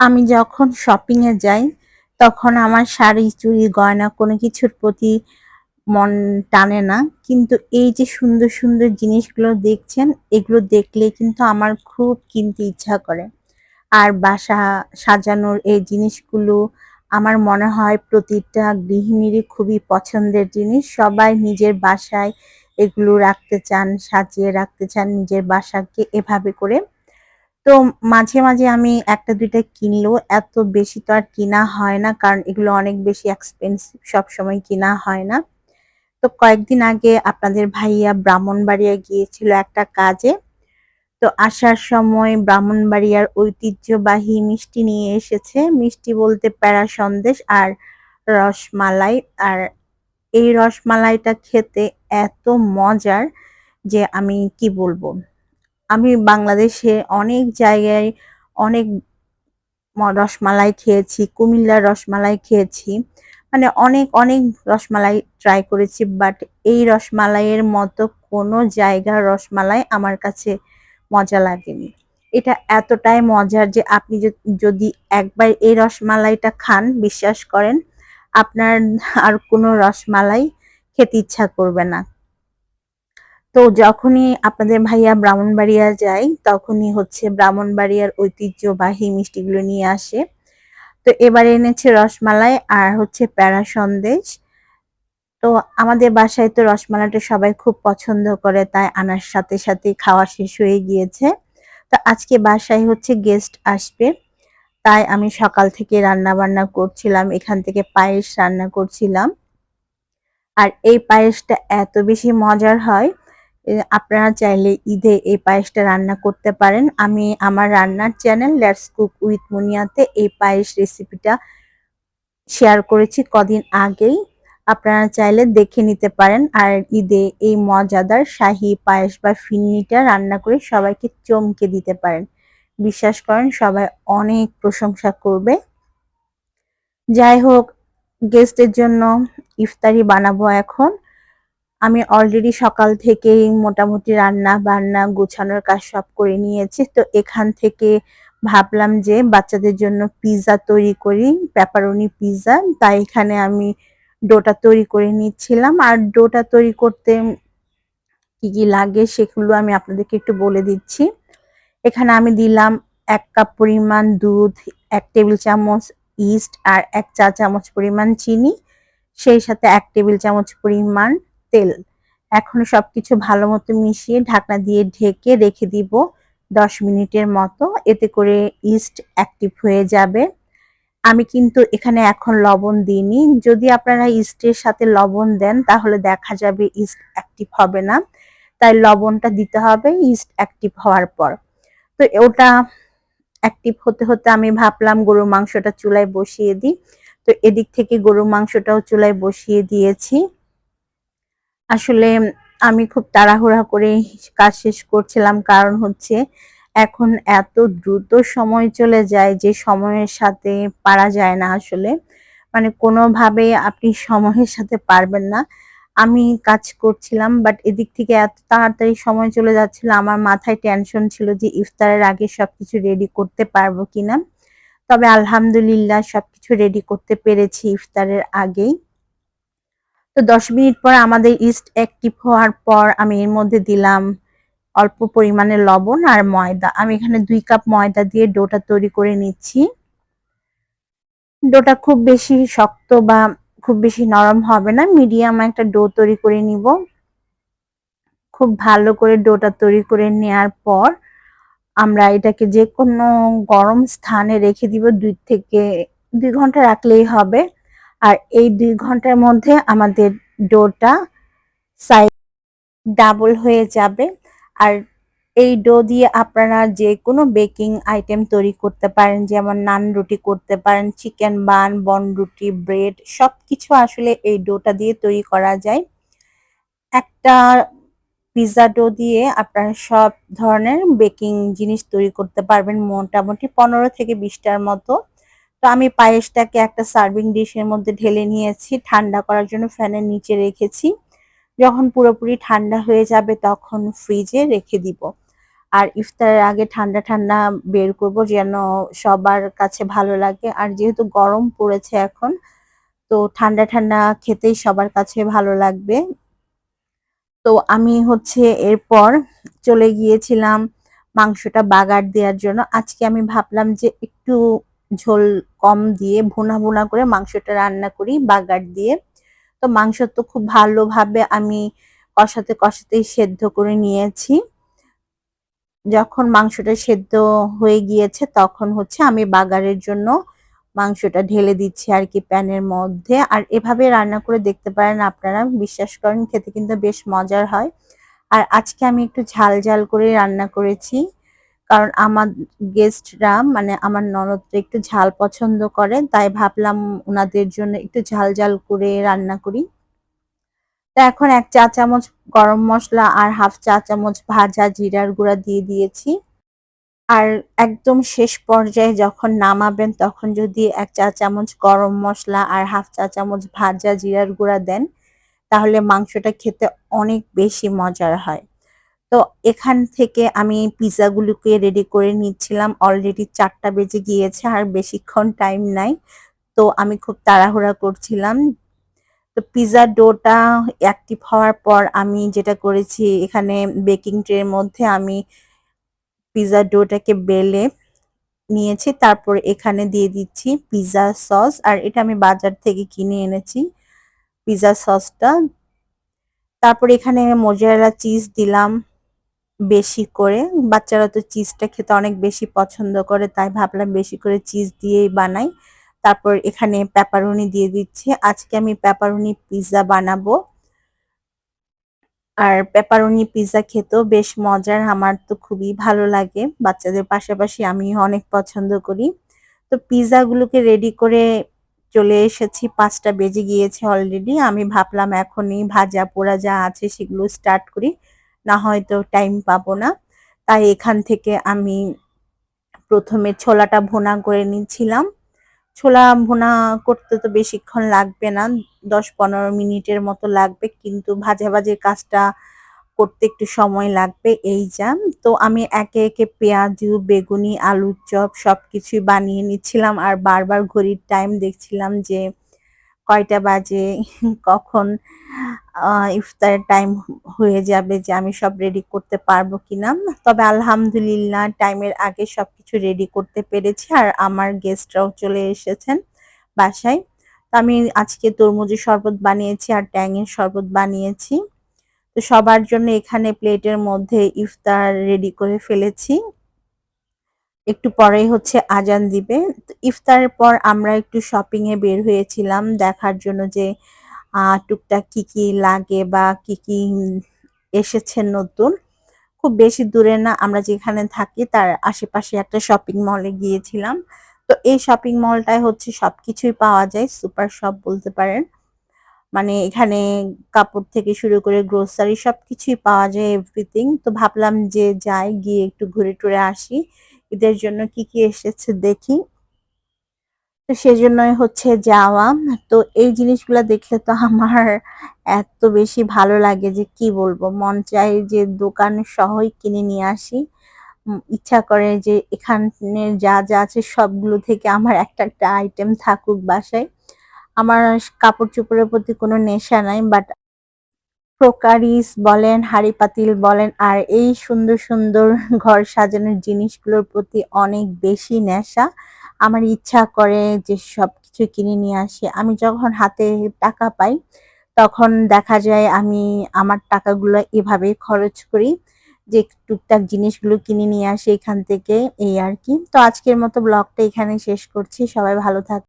আমি যখন শপিং এ যাই তখন আমার শাড়ি, চুড়ি, গয়না কোনো কিছুর প্রতি মন টানে না। কিন্তু এই যে সুন্দর, সুন্দর জিনিসগুলো দেখছেন এগুলো দেখলে কিন্তু আমার খুব কিনতে ইচ্ছা করে। আর বাসা সাজানোর এই জিনিসগুলো আমার মনে হয় প্রতিটা গৃহিণীরই খুবই পছন্দের জিনিস। সবাই নিজের বাসায় এগুলো রাখতে চান, সাজিয়ে রাখতে চান নিজের বাসাকে এভাবে করে। তো মাঝে, মাঝে আমি ১ টা ২ টা কিনলেও এত বেশি তো আর কিনা হয় না। কারণ এগুলো অনেক বেশি এক্সপেনসিভ সবসময় কিনা হয় না। তো কয়েকদিন আগে আপনাদের ভাইয়া ব্রাহ্মণবাড়িয়া গিয়েছিল একটা কাজে। তো আসার সময় ব্রাহ্মণবাড়িয়ার ঐতিহ্যবাহী মিষ্টি নিয়ে এসেছে। মিষ্টি বলতে প্যারা সন্দেশ আর রসমালাই। আর এই রসমালাইটা খেতে এত মজার যে আমি কি বলব? আমি বাংলাদেশে অনেক জায়গায় অনেক রসমালাই খেয়েছি, কুমিল্লার রসমালাই খেয়েছি। মানে অনেক, অনেক রসমালাই ট্রাই করেছি। বাট এই রসমালাইয়ের মতো কোনো জায়গার রসমালাই আমার কাছে মজা লাগেনি। এটা এতটাই মজার যে আপনি যদি একবার এই রসমালাইটা খান বিশ্বাস করেন আপনার আর কোনো রসমালাই খেতে ইচ্ছা করবে না। তো যখনই আপনাদের ভাইয়া ব্রাহ্মণবাড়িয়া যায়, তখনই হচ্ছে ব্রাহ্মণবাড়িয়ার ঐতিহ্যবাহী মিষ্টিগুলো নিয়ে আসে। তো এবারে এনেছে রসমালাই আর হচ্ছে প্যারা সন্দেশ। তো আমাদের বাসায় তো রসমালাটা সবাই খুব পছন্দ করে, তাই আনার সাথে সাথে খাওয়া শেষ হয়ে গিয়েছে। তো আজকে বাসায় হচ্ছে গেস্ট আসবে। তাই আমি সকাল থেকে রান্না বান্না করছিলাম। এখান থেকে পায়েস রান্না করছিলাম। আর এই পায়েসটা এত বেশি মজার হয় আপনারা চাইলে ঈদে এই পায়েসটা রান্না করতে পারেন। আমি আমার রান্নার চ্যানেল লেটস কুক উইথ মুনিয়াতে এই পায়েস রেসিপিটা শেয়ার করেছি কদিন আগেই। আপনারা চাইলে দেখে নিতে পারেন। আর ঈদে এই মজাদার শাহী পায়েস বা ফিরনিটা রান্না করে সবাইকে চমকে দিতে পারেন। বিশ্বাস করেন, সবাই অনেক প্রশংসা করবে। যাই হোক গেস্টের জন্য ইফতারি বানাবো এখন। আমি অলরেডি সকাল থেকেই মোটামুটি রান্না বান্না গোছানোর কাজ সব করে নিয়েছি। তো এখান থেকে ভাবলাম যে বাচ্চাদের জন্য পিজ্জা তৈরি করি, পেপারনি পিজ্জা। তাই এখানে আমি ডোটা তৈরি করে নিচ্ছিলাম। আর ডোটা তৈরি করতে কি, কি লাগে সেগুলো আমি আপনাদেরকে একটু বলে দিচ্ছি। এখানে আমি দিলাম এক কাপ পরিমাণ দুধ, এক টেবিল চামচ ইস্ট আর এক চা চামচ পরিমাণ চিনি। সেই সাথে এক টেবিল চামচ পরিমাণ তেল। এখন সবকিছু ভালো মতো মিশিয়ে ঢাকনা দিয়ে ঢেকে রেখে দিব ১০ মিনিটের মতো। এতে করে ইস্ট অ্যাক্টিভ হয়ে যাবে। আমি কিন্তু এখানে এখন লবণ দিইনি। যদি আপনারা ইস্টের সাথে লবণ দেন তাহলে দেখা যাবে ইস্ট অ্যাক্টিভ হবে না। তাই লবণটা দিতে হবে ইস্ট অ্যাক্টিভ হওয়ার পর। তো ওটা অ্যাক্টিভ হতে, হতে আমি ভাবলাম গরুর মাংসটা চুলায় বসিয়ে দিই। তো এদিক থেকে গরুর মাংসটাও চুলায় বসিয়ে দিয়েছি। আসলে আমি খুব তাড়াহুড়া করে কাজ শেষ করছিলাম। কারণ হচ্ছে এখন এত দ্রুত সময় চলে যায় যে সময়ের সাথে পারা যায় না আসলে। মানে কোনোভাবে আপনি সময়ের সাথে পারবেন না। আমি কাজ করছিলাম বাট এদিক থেকে এত তাড়াতাড়ি সময় চলে যাচ্ছিল, আমার মাথায় টেনশন ছিল যে ইফতারের আগে সবকিছু রেডি করতে পারব কিনা। তবে আলহামদুলিল্লাহ সবকিছু রেডি করতে পেরেছি ইফতারের আগেই। তো দশ মিনিট পর আমাদের ইস্ট অ্যাক্টিভ হওয়ার পর আমি এর মধ্যে দিলাম অল্প পরিমাণে লবণ আর ময়দা। আমি এখানে দুই কাপ ময়দা দিয়ে ডোটা তৈরি করে নিচ্ছি। ডোটা খুব বেশি শক্ত বা খুব বেশি নরম হবে না, মিডিয়াম একটা ডো তৈরি করে নিব। খুব ভালো করে ডোটা তৈরি করে নেয়ার পর আমরা এটাকে যে কোনো গরম স্থানে রেখে দিব দুই থেকে দুই ঘণ্টা রাখলেই হবে। আর এই দুই ঘণ্টার মধ্যে আমাদের ডোটা সাইড ডাবল হয়ে যাবে। আর এই ডো দিয়ে আপনারা যে কোনো বেকিং আইটেম তৈরি করতে পারেন, যেমন নান রুটি করতে পারেন চিকেন বান বন রুটি ব্রেড সব কিছু আসলে এই ডোটা দিয়ে তৈরি করা যায়। একটা পিৎজা ডো দিয়ে আপনারা সব ধরনের বেকিং জিনিস তৈরি করতে পারবেন মোটামুটি পনেরো থেকে বিশটার মতো। তো আমি পায়েসটাকে একটা সার্ভিং ডিশের মধ্যে ঢেলে নিয়েছি, ঠান্ডা করার জন্য ফ্যানের নিচে রেখেছি। যখন পুরোপুরি ঠান্ডা হয়ে যাবে তখন ফ্রিজে রেখে দিব। আর ইফতারের আগে ঠান্ডা ঠান্ডা বের করব যেন সবার কাছে ভালো লাগে। আর যেহেতু গরম পড়েছে এখন, তো ঠান্ডা ঠান্ডা খেতেই সবার কাছে ভালো লাগবে। তো আমি হচ্ছে এরপর চলে গিয়েছিলাম মাংসটা বাগার দেওয়ার জন্য। আজকে আমি ভাবলাম যে একটু ঝোল কম দিয়ে ভুনা ভুনা করে মাংসটা রান্না করি বাগার দিয়ে। তো মাংস তো খুব ভালোভাবে আমি কষাতে কষাতেই সেদ্ধ করে নিয়েছি। যখন মাংসটা সেদ্ধ হয়ে গিয়েছে তখন হচ্ছে আমি বাগারের জন্য মাংসটা ঢেলে দিচ্ছি আর কি প্যানের মধ্যে। আর এভাবে রান্না করে দেখতে পারেন আপনারা, বিশ্বাস করেন খেতে কিন্তু বেশ মজার হয়। আর আজকে আমি একটু ঝাল ঝাল করে রান্না করেছি। কারণ আমার গেস্টরা মানে আমার ননদরা একটু ঝাল পছন্দ করে, তাই ভাবলাম ওনাদের জন্য একটু ঝাল ঝাল করে রান্না করি। তো এখন এক চা চামচ গরম মশলা আর হাফ চা চামচ ভাজা জিরার গুঁড়া দিয়ে দিয়েছি। আর একদম শেষ পর্যায়ে যখন নামাবেন, তখন যদি এক চা চামচ গরম মশলা আর হাফ চা চামচ ভাজা জিরার গুঁড়া দেন, তাহলে মাংসটা খেতে অনেক বেশি মজার হয়। তো এখান থেকে আমি পিৎজাগুলোকে রেডি করে নিচ্ছিলাম। অলরেডি চারটা বেজে গিয়েছে আর বেশিক্ষণ টাইম নাই। তো আমি খুব তাড়াহুড়া করছিলাম। তো পিৎজার ডোটা অ্যাক্টিভ হওয়ার পর আমি যেটা করেছি, এখানে বেকিং ট্রের মধ্যে আমি পিৎজার ডোটাকে বেলে নিয়েছি। তারপর এখানে দিয়ে দিচ্ছি পিৎজা সস আর এটা আমি বাজার থেকে কিনে এনেছি পিৎজা সসটা। তারপর এখানে মোজারেলা চিজ দিলাম। বেশি করে। বাচ্চারা তো চিজটা খেতে অনেক বেশি পছন্দ করে, তাই ভাবলাম বেশি করে চিজ দিয়েই বানাই। তারপর এখানে পেপারুনি দিয়ে দিচ্ছি। আজকে আমি পেপারুনি পিৎজা বানাবো। আর পেপারনি পিৎজা খেতেও বেশ মজার, আমার তো খুবই ভালো লাগে। বাচ্চাদের পাশাপাশি আমি অনেক পছন্দ করি। তো পিৎজাগুলোকে রেডি করে চলে এসেছি। পাঁচটা বেজে গিয়েছে অলরেডি আমি ভাবলাম এখনই ভাজা পোড়া যা আছে সেগুলো স্টার্ট করি। না হয়তো টাইম পাবো না। তাই এখান থেকে আমি প্রথমে ছোলাটা ভুনা করে নিচ্ছিলাম। ছোলা ভুনা করতে তো বেশিক্ষণ লাগবে না, দশ পনেরো মিনিটের মতো লাগবে, কিন্তু ভাজা ভাজাভাজির কাজটা করতে একটু সময় লাগবে, এই যা। তো আমি একে একে পেঁয়াজু, বেগুনি, আলুর চপ সব কিছুই বানিয়ে নিচ্ছিলাম, আর বারবার ঘড়ির টাইম দেখছিলাম যে কয়টা বাজে, কখন ইফতারের টাইম হয়ে যাবে যে আমি সব রেডি করতে পারব কিনা। তবে আলহামদুলিল্লাহ টাইমের আগে সব কিছু রেডি করতে পেরেছি আর আমার গেস্টরাও চলে এসেছেন বাসায়। তো আমি আজকে তরমুজের শরবত বানিয়েছি আর ট্যাঙের শরবত বানিয়েছি। তো সবার জন্য এখানে প্লেটের মধ্যে ইফতার রেডি করে ফেলেছি। একটু পরেই হচ্ছে আজান দিবে। ইফতারের পর আমরা একটু শপিং এ বের হয়েছিলাম, দেখার জন্য যে টুকটাক কি কি লাগে বা কি কি এসেছে নতুন। খুব বেশি দূরে না, আমরা যেখানে থাকি তার আশেপাশে একটা শপিং মলে গিয়েছিলাম। তো এই শপিং মলটায় হচ্ছে সবকিছুই পাওয়া যায় সুপার শপ বলতে পারেন। মানে এখানে কাপড় থেকে শুরু করে গ্রোসারি সবকিছুই পাওয়া যায় এভরিথিং তো ভাবলাম যে যাই, গিয়ে একটু ঘুরে টুরে আসি। ঈদের জন্য কি কি এসেছে দেখি। তো সেজন্যই হচ্ছে যাওয়া। তো এই জিনিসগুলো দেখলে তো আমার এত বেশি ভালো লাগে যে কি বলব, মন চাই যে দোকান সহই কিনে নিয়ে আসি। ইচ্ছা করে যে এখানে যা যা আছে সবগুলো থেকে আমার একটা একটা আইটেম থাকুক বাসায়। আমার কাপড় চোপড়ের প্রতি কোনো নেশা নাই বাট ক্রোকারিস বলেন, হাড়ি পাতিল বলেন, আর এই সুন্দর সুন্দর ঘর সাজানোর জিনিসগুলোর প্রতি অনেক বেশি নেশা। আমার ইচ্ছা করে যে সব কিছু কিনে নিয়ে আসি। আমি যখন হাতে টাকা পাই, তখন দেখা যায় আমি আমার টাকাগুলো এভাবে খরচ করি, যে টুকটাক জিনিসগুলো কিনে নিয়ে আসি এখান থেকে, এই আর কি। তো আজকের মতো ব্লগটা এখানে শেষ করছি। সবাই ভালো থাক